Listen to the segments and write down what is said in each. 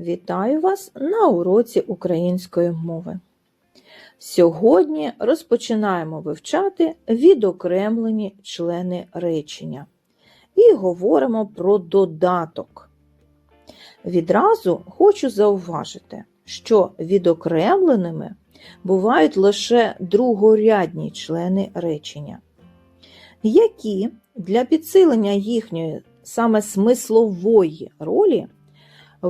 Вітаю вас на уроці української мови. Сьогодні розпочинаємо вивчати відокремлені члени речення і говоримо про додаток. Відразу хочу зауважити, що відокремленими бувають лише другорядні члени речення, які для підсилення їхньої саме смислової ролі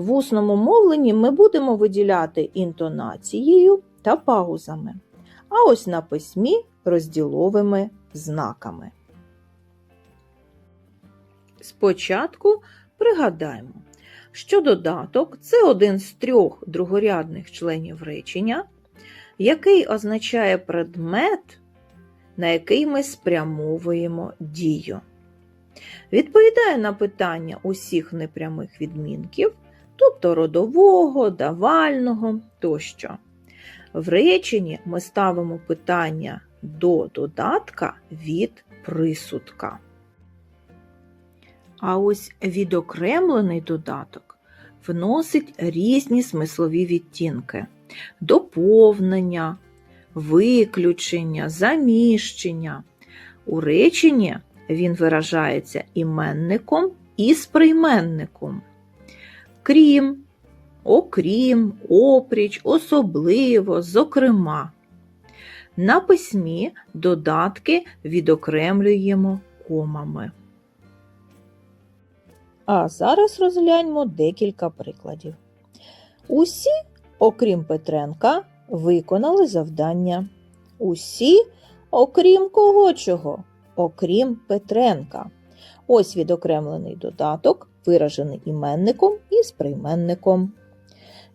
в усному мовленні ми будемо виділяти інтонацією та паузами, а ось на письмі розділовими знаками. Спочатку пригадаємо, що додаток це один з трьох другорядних членів речення, який означає предмет, на який ми спрямовуємо дію. Відповідає на питання усіх непрямих відмінків, тобто родового, давального тощо. В реченні ми ставимо питання до додатка від присудка. А ось відокремлений додаток вносить різні смислові відтінки, доповнення, виключення, заміщення. У реченні він виражається іменником і сприйменником. Крім, окрім, опріч, особливо, зокрема. На письмі додатки відокремлюємо комами. А зараз розгляньмо декілька прикладів. Усі, окрім Петренка, виконали завдання. Усі, окрім кого чого? Окрім Петренка. Ось відокремлений додаток, виражений іменником і сприйменником.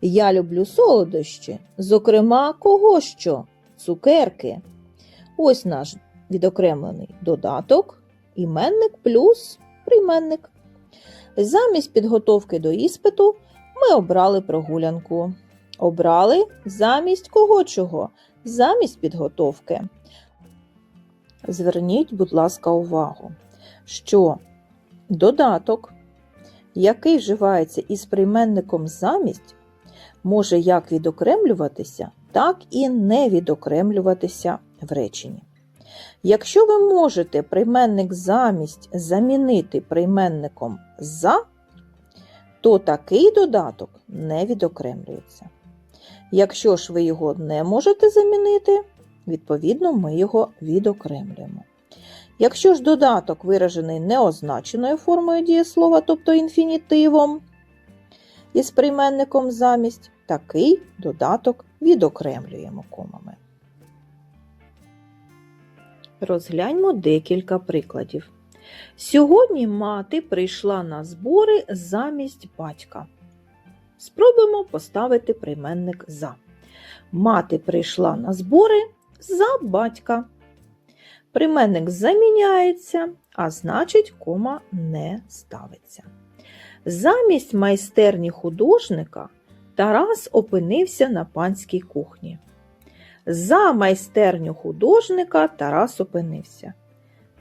Я люблю солодощі, зокрема, кого що? Цукерки. Ось наш відокремлений додаток, іменник плюс прийменник. Замість підготовки до іспиту ми обрали прогулянку. Обрали замість кого чого? Замість підготовки. Зверніть, будь ласка, увагу, що додаток, який вживається із прийменником замість, може як відокремлюватися, так і не відокремлюватися в реченні. Якщо ви можете прийменник замість замінити прийменником за, то такий додаток не відокремлюється. Якщо ж ви його не можете замінити, відповідно, ми його відокремлюємо. Якщо ж додаток виражений неозначеною формою дієслова, тобто інфінітивом, із прийменником замість, такий додаток відокремлюємо комами. Розгляньмо декілька прикладів. Сьогодні мати прийшла на збори замість батька. Спробуємо поставити прийменник за. Мати прийшла на збори за батька. Прийменник заміняється, а значить, кома не ставиться. Замість майстерні художника Тарас опинився на панській кухні. За майстерню художника Тарас опинився.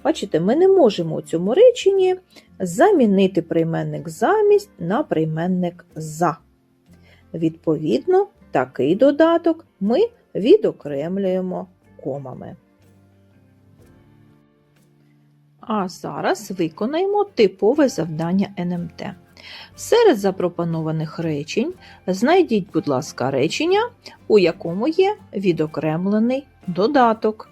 Бачите, ми не можемо у цьому реченні замінити прийменник замість на прийменник за. Відповідно, такий додаток ми відокремлюємо комами. А зараз виконаємо типове завдання НМТ. Серед запропонованих речень знайдіть, будь ласка, речення, у якому є відокремлений додаток.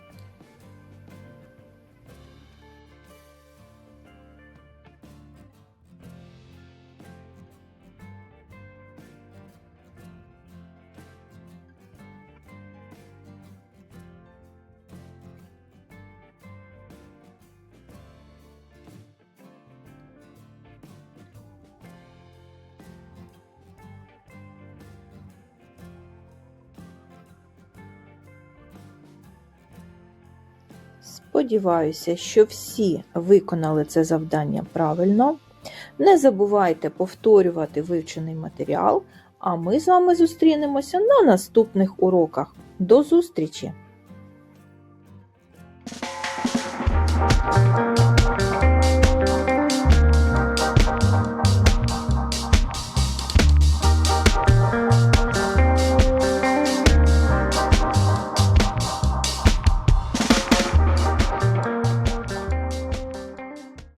Сподіваюся, що всі виконали це завдання правильно. Не забувайте повторювати вивчений матеріал, а ми з вами зустрінемося на наступних уроках. До зустрічі!